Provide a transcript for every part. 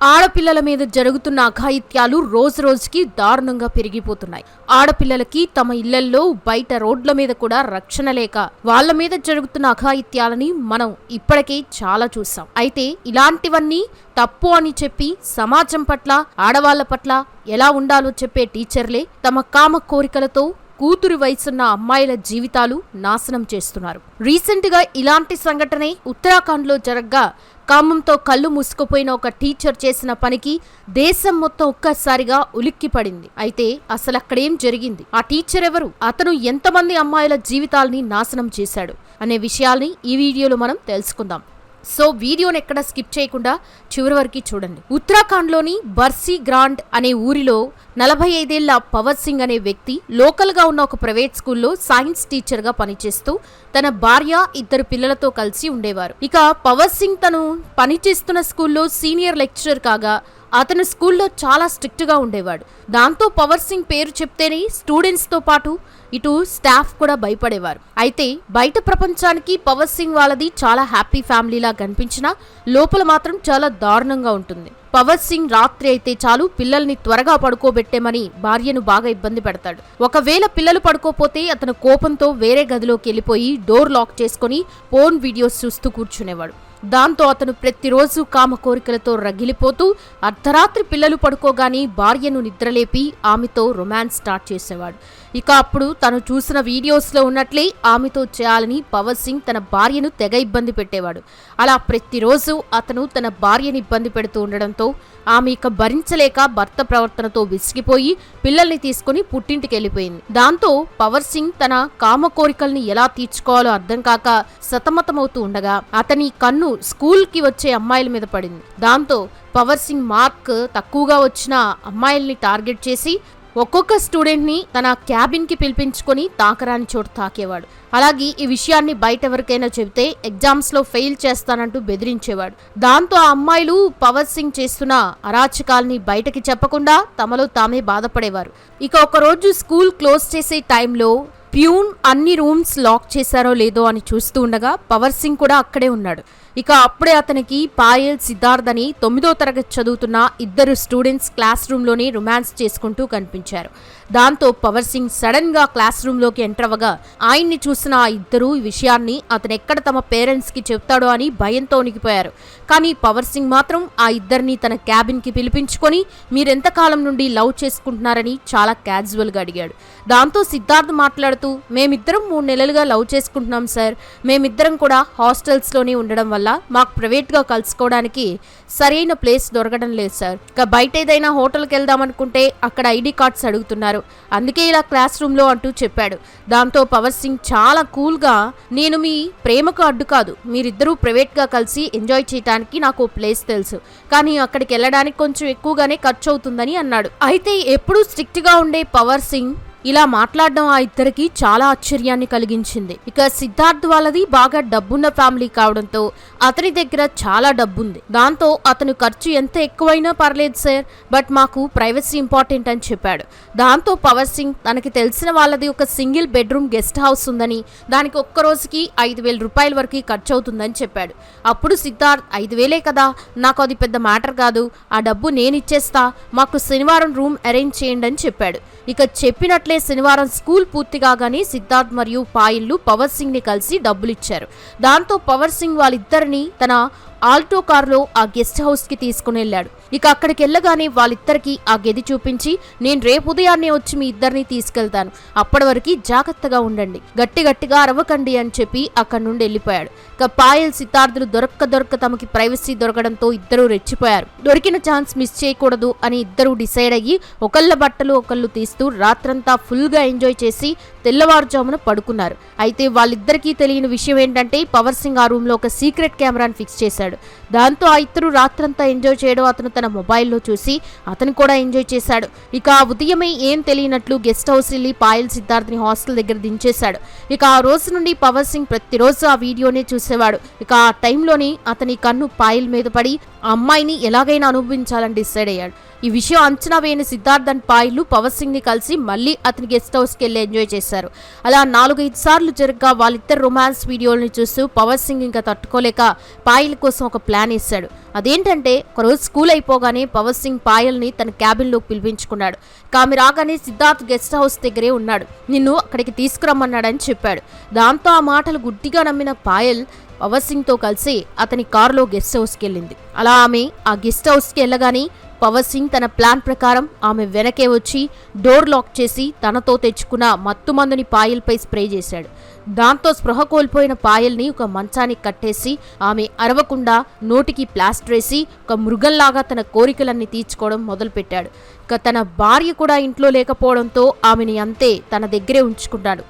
ఆడపిల్లల మీద జరుగుతున్న అఘాయిత్యాలు రోజు రోజుకి దారుణంగా పెరిగిపోతున్నాయి. ఆడపిల్లలకి తమ ఇళ్ళల్లో బయట రోడ్ల మీద కూడా రక్షణ లేక వాళ్ళ మీద జరుగుతున్న అఘాయిత్యాలని మనం ఇప్పటికే చాలా చూసాం అయితే ఇలాంటివన్నీ తప్పు అని చెప్పి సమాజం పట్ల ఆడవాళ్ళ పట్ల ఎలా ఉండాలో చెప్పే టీచర్లే తమ కామ కోరికలతో కూతురు వయసున్న అమ్మాయిల జీవితాలు నాశనం చేస్తున్నారు. రీసెంట్గా ఇలాంటి సంఘటనే ఉత్తరాఖండ్లో జరగ్గా కామంతో కళ్ళు మూసుకుపోయిన ఒక టీచర్ చేసిన పనికి దేశం మొత్తం ఒక్కసారిగా ఉలిక్కి పడింది. అయితే అసలు అక్కడేం జరిగింది? ఆ టీచర్ ఎవరు? అతను ఎంతమంది అమ్మాయిల జీవితాల్ని నాశనం చేశాడు? అనే విషయాల్ని ఈ వీడియోలో మనం తెలుసుకుందాం. సో వీడియోని ఎక్కడ స్కిప్ చేయకుండా చివరి వరకు చూడండి. ఉత్తరాఖండ్లోని బర్సీ గ్రాండ్ అనే ఊరిలో నలభై ఐదేళ్ళ పవర్ సింగ్ అనే వ్యక్తి లోకల్గా ఉన్న ఒక ప్రైవేట్ స్కూల్లో సైన్స్ టీచర్గా పనిచేస్తూ తన భార్య ఇద్దరు పిల్లలతో కలిసి ఉండేవారు. ఇక పవర్ సింగ్ తను పనిచేస్తున్న స్కూల్లో సీనియర్ లెక్చరర్ కాగా అతను స్కూల్లో చాలా స్ట్రిక్ట్గా ఉండేవాడు. దాంతో పవర్ సింగ్ పేరు చెప్తేనే స్టూడెంట్స్తో పాటు ఇటు స్టాఫ్ కూడా భయపడేవారు. అయితే బయట ప్రపంచానికి పవర్ సింగ్ వాళ్ళది చాలా హ్యాపీ ఫ్యామిలీలా కనిపించినా లోపల మాత్రం చాలా దారుణంగా ఉంటుంది. పవర్ సింగ్ రాత్రి అయితే చాలు పిల్లల్ని త్వరగా పడుకోబెట్టేమని భార్యను బాగా ఇబ్బంది పెడతాడు. ఒకవేళ పిల్లలు పడుకోపోతే అతను కోపంతో వేరే గదిలోకి వెళ్ళిపోయి డోర్ లాక్ చేసుకుని ఫోన్ వీడియోస్ చూస్తూ కూర్చునేవాడు. దాంతో అతను ప్రతిరోజు కామ కోరికలతో రగిలిపోతూ అర్ధరాత్రి పిల్లలు పడుకోగానే భార్యను నిద్రలేపి ఆమెతో రొమాన్స్ స్టార్ట్ చేసేవాడు. ఇక అప్పుడు తను చూసిన వీడియోస్లో ఉన్నట్లే ఆమెతో చేయాలని పవర్ సింగ్ తన భార్యను తెగ ఇబ్బంది పెట్టేవాడు. అలా ప్రతిరోజు అతను తన భార్యని ఇబ్బంది పెడుతూ ఉండడంతో ఆమె ఇక భరించలేక భర్త ప్రవర్తనతో విసిగిపోయి పిల్లల్ని తీసుకుని పుట్టింటికి వెళ్ళిపోయింది. దాంతో పవర్ సింగ్ తన కామ కోరికల్ని ఎలా తీర్చుకోవాలో అర్థం కాక సతమతమవుతూ ఉండగా అతని కన్ను స్కూల్కి వచ్చే అమ్మాయిల మీద పడింది. దాంతో పవర్ సింగ్ మార్క్ తక్కువగా వచ్చిన అమ్మాయిల్ని టార్గెట్ చేసి ఒక్కొక్క స్టూడెంట్ని తన క్యాబిన్కి పిలిపించుకొని తాకరాని చోటు తాకేవాడు. అలాగే ఈ విషయాన్ని బయట ఎవరికైనా చెబితే ఎగ్జామ్స్లో ఫెయిల్ చేస్తానంటూ బెదిరించేవాడు. దాంతో ఆ అమ్మాయిలు పవర్ సింగ్ చేస్తున్న అరాచకాల్ని బయటకి చెప్పకుండా తమలో తామే బాధపడేవారు. ఇక ఒకరోజు స్కూల్ క్లోజ్ చేసే టైంలో ప్యూన్ అన్ని రూమ్స్ లాక్ చేశారో లేదో అని చూస్తూ ఉండగా పవర్ సింగ్ కూడా అక్కడే ఉన్నాడు. ఇక అప్పుడే అతనికి పాయల్ సిద్ధార్థ్ అని తొమ్మిదో తరగతి చదువుతున్న ఇద్దరు స్టూడెంట్స్ క్లాస్ రూమ్లోనే రొమాన్స్ చేసుకుంటూ కనిపించారు. దాంతో పవర్ సింగ్ సడన్గా క్లాస్ రూమ్లోకి ఎంటర్ అవ్వగా ఆయన్ని చూసిన ఆ ఇద్దరు ఈ విషయాన్ని అతను ఎక్కడ తమ పేరెంట్స్కి చెప్తాడో అని భయంతో ఉనికిపోయారు కానీ పవర్ సింగ్ మాత్రం ఆ ఇద్దరిని తన క్యాబిన్కి పిలిపించుకొని మీరెంతకాలం నుండి లవ్ చేసుకుంటున్నారని చాలా క్యాజువల్గా అడిగాడు. దాంతో సిద్ధార్థ్ మాట్లాడుతూ మేమిద్దరం మూడు నెలలుగా లవ్ చేసుకుంటున్నాం సార్. మేమిద్దరం కూడా హాస్టల్స్లోనే ఉండడం వల్ల మాకు ప్రైవేట్గా కలుసుకోవడానికి సరైన ప్లేస్ దొరకడం లేదు సార్. ఇక బయట ఏదైనా హోటల్కి వెళ్దాం అనుకుంటే అక్కడ ఐడి కార్డ్స్ అడుగుతున్నారు. అందుకే ఇలా క్లాస్ రూమ్లో అంటూ చెప్పాడు. దాంతో పవర్ సింగ్ చాలా కూల్గా నేను మీ ప్రేమకు అడ్డు కాదు. మీరిద్దరూ ప్రైవేట్గా కలిసి ఎంజాయ్ చేయడానికి నాకు ప్లేస్ తెలుసు. కానీ అక్కడికి వెళ్ళడానికి కొంచెం ఎక్కువగానే ఖర్చు అవుతుందని అన్నాడు. అయితే ఎప్పుడూ స్ట్రిక్ట్గా ఉండే పవర్ సింగ్ ఇలా మాట్లాడడం ఆ ఇద్దరికి చాలా ఆశ్చర్యాన్ని కలిగించింది. ఇక సిద్ధార్థ్ వాళ్ళది బాగా డబ్బున్న ఫ్యామిలీ కావడంతో అతని దగ్గర చాలా డబ్బుంది. దాంతో అతను ఖర్చు ఎంత ఎక్కువైనా పర్లేదు సార్ బట్ మాకు ప్రైవసీ ఇంపార్టెంట్ అని చెప్పాడు. దాంతో పవర్ సింగ్ తనకి తెలిసిన వాళ్ళది ఒక సింగిల్ బెడ్రూమ్ గెస్ట్ హౌస్ ఉందని దానికి ఒక్క రోజుకి ఐదు వేల రూపాయల వరకు ఖర్చు అవుతుందని చెప్పాడు. అప్పుడు సిద్ధార్థ్ ఐదు వేలే కదా నాకు అది పెద్ద మ్యాటర్ కాదు ఆ డబ్బు నేను ఇచ్చేస్తా మాకు శనివారం రూమ్ అరేంజ్ చేయండి అని చెప్పాడు. ఇక చెప్పినట్లు శనివారం స్కూల్ పూర్తి కాగానే సిద్ధార్థ్ మరియు పాయిల్లు పవర్ సింగ్ని కలిసి డబ్బులిచ్చారు. దాంతో పవర్ సింగ్ వాళ్ళిద్దరిని తన ఆల్టో కారులో ఆ గెస్ట్ హౌస్కి తీసుకుని వెళ్ళాడు ఇక అక్కడికి వెళ్ళగానే వాళ్ళిద్దరికి ఆ గది చూపించి నేను రేపు ఉదయాన్నే వచ్చి మీ ఇద్దరిని తీసుకెళ్తాను. అప్పటి వరకు జాగ్రత్తగా ఉండండి. గట్టి గట్టిగా అరవకండి అని చెప్పి అక్కడి నుండి వెళ్ళిపోయాడు. ఇక పాయల్ సిద్ధార్థులు దొరక్క దొరక్క తమకి ప్రైవసీ దొరకడంతో ఇద్దరు రెచ్చిపోయారు. దొరికిన ఛాన్స్ మిస్ చేయకూడదు అని ఇద్దరు డిసైడ్ అయ్యి ఒకళ్ళ బట్టలు ఒకళ్ళు తీస్తూ రాత్రంతా ఫుల్గా ఎంజాయ్ చేసి తెల్లవారుజామున పడుకున్నారు. అయితే వాళ్ళిద్దరికీ తెలియని విషయం ఏంటంటే పవర్ సింగ్ ఆ రూమ్లో ఒక సీక్రెట్ కెమెరాని ఫిక్స్ చేశాడు. దాంతో ఆ ఇద్దరు రాత్రంతా ఎంజాయ్ చేయడం అతను తన మొబైల్లో చూసి అతను కూడా ఎంజాయ్ చేశాడు. ఇక ఉదయమే ఏం తెలియనట్లు గెస్ట్ హౌస్ వెళ్ళి పాయల్ సిద్ధార్థ్ని హాస్టల్ దగ్గర దించేశాడు. ఇక ఆ రోజు నుండి పవర్ సింగ్ ప్రతిరోజు ఆ వీడియోనే చూసేవాడు. ఇక ఆ టైంలోని అతని కన్ను పాయల్ మీద పడి ఆ అమ్మాయిని ఎలాగైనా అనుభవించాలని డిసైడ్ అయ్యాడు. ఈ విషయం అంచనా వేయని సిద్ధార్థ్ అండ్ పాయిలు పవర్ సింగ్ని కలిసి మళ్ళీ అతని గెస్ట్ హౌస్కి వెళ్ళి ఎంజాయ్ చేశారు. అలా నాలుగైదు సార్లు జరగ్గా వాళ్ళిద్దరు రొమాన్స్ వీడియోల్ని చూస్తూ పవర్ సింగ్ ఇంకా తట్టుకోలేక పాయిల్ కోసం ఒక ప్లాన్ ఇస్తాడు అదేంటంటే ఒకరోజు స్కూల్ అయిపోగానే పవర్ సింగ్ పాయల్ని తన క్యాబిన్లోకి పిలిపించుకున్నాడు. ఆమె రాగానే సిద్ధార్థ్ గెస్ట్ హౌస్ దగ్గరే ఉన్నాడు. నిన్ను అక్కడికి తీసుకురమ్మన్నాడని చెప్పాడు. దాంతో ఆ మాటలు గుడ్డిగా నమ్మిన పాయల్ పవర్ సింగ్తో కలిసి అతని కారులో గెస్ట్ హౌస్కి వెళ్ళింది. అలా ఆమె ఆ గెస్ట్ హౌస్కి వెళ్ళగానే పవర్ సింగ్ తన ప్లాన్ ప్రకారం ఆమె వెనకే వచ్చి డోర్ లాక్ చేసి తనతో తెచ్చుకున్న మత్తుమందుని పాయల్పై స్ప్రే చేశాడు. దాంతో స్పృహ కోల్పోయిన పాయల్ని ఒక మంచానికి కట్టేసి ఆమె అరవకుండా నోటికి ప్లాస్టర్ వేసి ఒక మృగంలాగా తన కోరికలన్నీ తీర్చుకోవడం మొదలుపెట్టాడు. ఇక తన భార్య కూడా ఇంట్లో లేకపోవడంతో ఆమెని అంతే తన దగ్గరే ఉంచుకున్నాడు.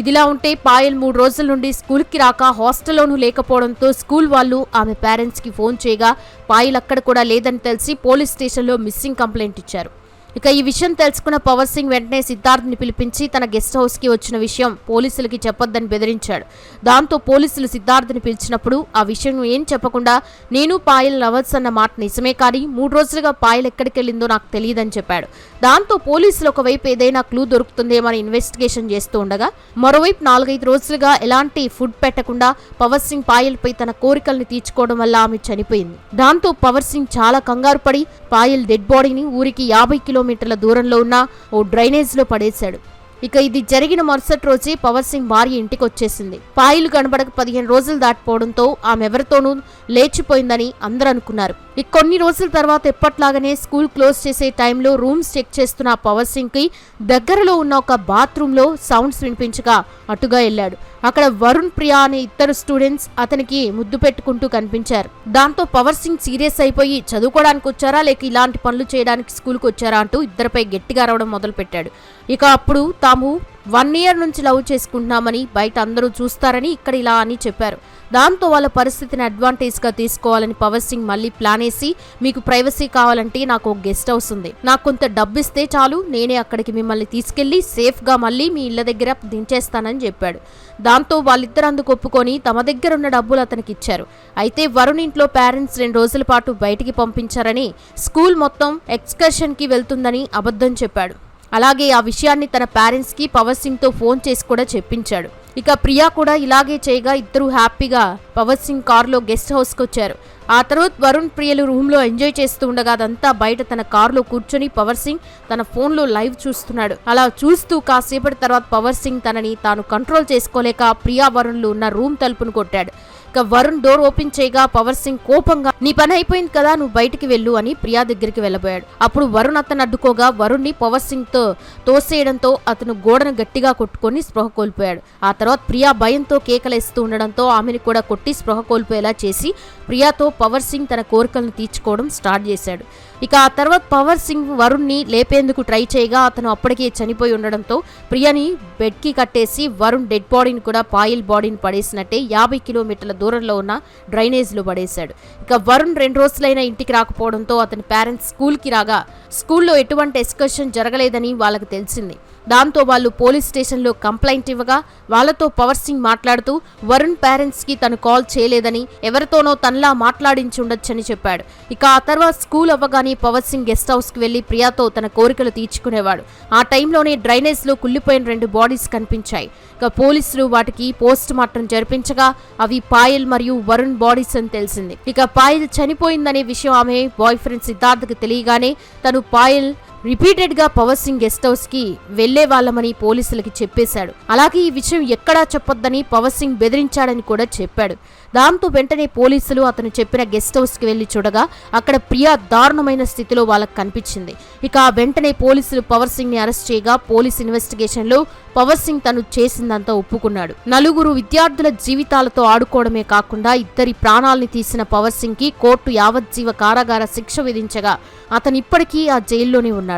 ఇదిలా ఉంటే పాయల్ మూడు రోజుల నుండి స్కూల్కి రాక హాస్టల్లోనూ లేకపోవడంతో స్కూల్ వాళ్ళు ఆమె పేరెంట్స్కి ఫోన్ చేయగా పాయల్ అక్కడ కూడా లేదని తెలిసి పోలీస్ స్టేషన్లో మిస్సింగ్ కంప్లైంట్ ఇచ్చారు. ఇక ఈ విషయం తెలుసుకున్న పవర్ సింగ్ వెంటనే సిద్ధార్థ్ని పిలిపించి తన గెస్ట్ హౌస్కి వచ్చిన విషయం పోలీసులకి చెప్పొద్దని బెదిరించాడు. దాంతో పోలీసులు సిద్ధార్థ్ని పిలిచినప్పుడు ఆ విషయం ఏం చెప్పకుండా నేను పాయల్ లవర్స్ అన్న మాట నిజమే కానీ మూడు రోజులుగా పాయల్ ఎక్కడికి వెళ్ళిందో నాకు తెలియదని చెప్పాడు. దాంతో పోలీసులు ఒకవైపు ఏదైనా క్లూ దొరుకుతుందేమని ఇన్వెస్టిగేషన్ చేస్తూ ఉండగా మరోవైపు నాలుగైదు రోజులుగా ఎలాంటి ఫుడ్ పెట్టకుండా పవర్ సింగ్ పాయల్పై తన కోరికల్ని తీర్చుకోవడం వల్ల ఆమె చనిపోయింది. దాంతో పవర్ సింగ్ చాలా కంగారు పడి పాయల్ డెడ్ బాడీని ఊరికి యాభై కిలో కిలోమీటర్ల దూరంలో ఉన్న ఓ డ్రైనేజ్లో పడేశాడు. ఇక ఇది జరిగిన మరుసటి రోజే పవర్ సింగ్ భార్య ఇంటికి వచ్చేసింది పాయిలు కనబడక పదిహేను రోజులు దాటిపోవడంతో ఆమె ఎవరితోనూ లేచిపోయిందని అందరూ అనుకున్నారు. ఇక కొన్ని రోజుల తర్వాత ఎప్పట్లాగానే స్కూల్ క్లోజ్ చేసే టైంలో రూమ్స్ చెక్ చేస్తున్న పవర్ సింగ్కి దగ్గరలో ఉన్న ఒక బాత్రూంలో సౌండ్స్ వినిపించగా అటుగా వెళ్ళాడు. అక్కడ వరుణ్ ప్రియా అనే ఇద్దరు స్టూడెంట్స్ అతనికి ముద్దు పెట్టుకుంటూ కనిపించారు. దాంతో పవర్ సింగ్ సీరియస్ అయిపోయి చదువుకోవడానికి వచ్చారా? లేక ఇలాంటి పనులు చేయడానికి స్కూల్కి వచ్చారా? అంటూ ఇద్దరిపై గట్టిగా అరవడం మొదలుపెట్టాడు. ఇక అప్పుడు తాము వన్ ఇయర్ నుంచి లవ్ చేసుకుంటున్నామని బయట అందరూ చూస్తారని ఇక్కడ ఇలా అని చెప్పారు. దాంతో వాళ్ళ పరిస్థితిని అడ్వాంటేజ్గా తీసుకోవాలని పవర్ సింగ్ మళ్ళీ ప్లాన్ వేసి మీకు ప్రైవసీ కావాలంటే నాకు ఒక గెస్ట్ హౌస్ ఉంది. నాకు కొంత డబ్బు ఇస్తే చాలు. నేనే అక్కడికి మిమ్మల్ని తీసుకెళ్ళి సేఫ్గా మళ్ళీ మీ ఇళ్ళ దగ్గర దించేస్తానని చెప్పాడు. దాంతో వాళ్ళిద్దరు అందుకు ఒప్పుకొని తమ దగ్గర ఉన్న డబ్బులు అతనికి ఇచ్చారు అయితే వరుణ్ ఇంట్లో పేరెంట్స్ రెండు రోజుల పాటు బయటికి పంపించారని స్కూల్ మొత్తం ఎక్స్కర్షన్కి వెళ్తుందని అబద్ధం చెప్పాడు. అలాగే ఆ విషయాన్ని తన పేరెంట్స్కి పవర్ సింగ్తో ఫోన్ చేసి కూడా చెప్పించాడు. ఇక ప్రియా కూడా ఇలాగే చేయగా ఇద్దరు హ్యాపీగా పవర్ సింగ్ కారులో గెస్ట్ హౌస్కి వచ్చారు. ఆ తర్వాత వరుణ్ ప్రియలు రూమ్లో ఎంజాయ్ చేస్తూ ఉండగా అదంతా బయట తన కారులో కూర్చొని పవర్ సింగ్ తన ఫోన్లో లైవ్ చూస్తున్నాడు. అలా చూస్తూ కాసేపటి తర్వాత పవర్ సింగ్ తనని తాను కంట్రోల్ చేసుకోలేక ప్రియా వరుణ్లు ఉన్న రూమ్ తలుపును కొట్టాడు. ఇక వరుణ్ డోర్ ఓపెన్ చేయగా పవర్ సింగ్ కోపంగా నీ పని అయిపోయింది కదా నువ్వు బయటికి వెళ్ళు అని ప్రియా దగ్గరికి వెళ్ళబోయాడు. అప్పుడు వరుణ్ అతను అడ్డుకోగా వరుణ్ని పవర్ సింగ్తో తోసేయడంతో అతను గోడను గట్టిగా కొట్టుకొని స్పృహ కోల్పోయాడు. ఆ తర్వాత ప్రియా భయంతో కేకలేస్తూ ఉండడంతో ఆమెను కూడా కొట్టి స్పృహ కోల్పోయేలా చేసి ప్రియాతో పవర్ సింగ్ తన కోరికలను తీర్చుకోవడం స్టార్ట్ చేశాడు. ఇక ఆ తర్వాత పవర్ సింగ్ వరుణ్ని లేపేందుకు ట్రై చేయగా అతను అప్పటికే చనిపోయి ఉండడంతో ప్రియని బెడ్కి కట్టేసి వరుణ్ డెడ్ బాడీని కూడా పాయిల్ బాడీని పడేసినట్టే యాభై కిలోమీటర్ల దూరంలో ఉన్న డ్రైనేజ్లో పడేశాడు. ఇక వరుణ్ రెండు రోజులైనా ఇంటికి రాకపోవడంతో అతని పేరెంట్స్ స్కూల్కి రాగా స్కూల్లో ఎటువంటి ఎక్స్కర్షన్ జరగలేదని వాళ్ళకు తెలిసింది. దాంతో వాళ్ళు పోలీస్ స్టేషన్లో కంప్లైంట్ ఇవ్వగా వాళ్ళతో పవర్ సింగ్ మాట్లాడుతూ వరుణ్ పేరెంట్స్కి తను కాల్ చేయలేదని ఎవరితోనో తనలా మాట్లాడించి ఉండొచ్చని చెప్పాడు. ఇక ఆ తర్వాత స్కూల్ అవ్వగానే పవర్ సింగ్ గెస్ట్ హౌస్కి వెళ్ళి ప్రియాతో తన కోరికలు తీర్చుకునేవాడు. ఆ టైంలోనే డ్రైనేజ్లో కుళ్ళిపోయిన రెండు బాడీస్ కనిపించాయి. ఇక పోలీసులు వాటికి పోస్ట్ మార్టం జరిపించగా అవి పాయల్ మరియు వరుణ్ బాడీస్ అని తెలిసింది. ఇక పాయల్ చనిపోయిందనే విషయం ఆమె బాయ్ ఫ్రెండ్ సిద్ధార్థకు తెలియగానే తను పాయల్ రిపీటెడ్గా పవర్ సింగ్ గెస్ట్ హౌస్కి వెళ్ళే వాళ్ళమని పోలీసులకి చెప్పేశాడు. అలాగే ఈ విషయం ఎక్కడా చెప్పొద్దని పవర్ సింగ్ బెదిరించాడని కూడా చెప్పాడు. దాంతో వెంటనే పోలీసులు అతను చెప్పిన గెస్ట్ హౌస్కి వెళ్ళి చూడగా అక్కడ ప్రియా దారుణమైన స్థితిలో వాళ్ళకి కనిపించింది. ఇక ఆ వెంటనే పోలీసులు పవర్ సింగ్ని అరెస్ట్ చేయగా పోలీస్ ఇన్వెస్టిగేషన్లో పవర్ సింగ్ తను చేసిందంతా ఒప్పుకున్నాడు. నలుగురు విద్యార్థుల జీవితాలతో ఆడుకోవడమే కాకుండా ఇద్దరి ప్రాణాల్ని తీసిన పవర్ సింగ్కి కోర్టు యావజ్జీవ కారాగార శిక్ష విధించగా అతను ఇప్పటికీ ఆ జైల్లోనే ఉన్నాడు.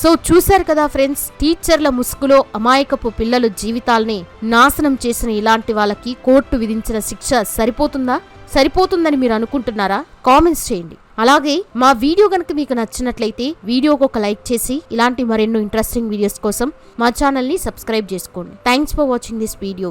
సో చూశారు కదా ఫ్రెండ్స్ టీచర్ల ముసుగులో అమాయకపు పిల్లలు జీవితాల్ని నాశనం చేసిన ఇలాంటి వాళ్ళకి కోర్టు విధించిన శిక్ష సరిపోతుందా? సరిపోతుందని మీరు అనుకుంటున్నారా? కామెంట్స్ చేయండి. అలాగే మా వీడియో కనుక మీకు నచ్చినట్లయితే వీడియోకి ఒక లైక్ చేసి ఇలాంటి మరెన్నో ఇంట్రెస్టింగ్ వీడియోస్ కోసం మా ఛానల్ని సబ్స్క్రైబ్ చేసుకోండి. Thanks for watching this video.